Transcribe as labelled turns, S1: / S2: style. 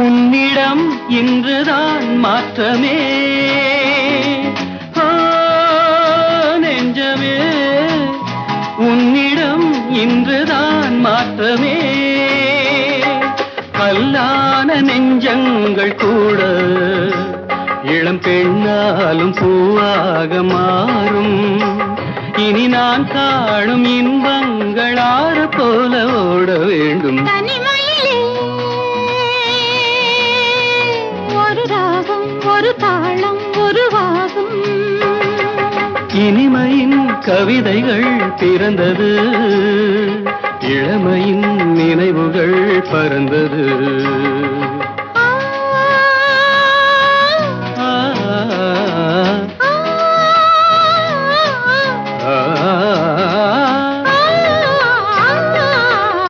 S1: உன்னிடம் இன்றுதான் மாற்றமே. நெஞ்சமே உன்னிடம் இன்றுதான் மாற்றமே. கல்லான நெஞ்சங்கள் கூட இளம் பெண்ணாலும் பூவாக மாறும். இனி நான் காணும் இன்பங்களாறு போல ஓட வேண்டும்.
S2: ஒரு தாளம் ஒரு வாகம்
S1: இனிமையின் கவிதைகள் பிறந்தது. இளமையின் நினைவுகள் பறந்தது.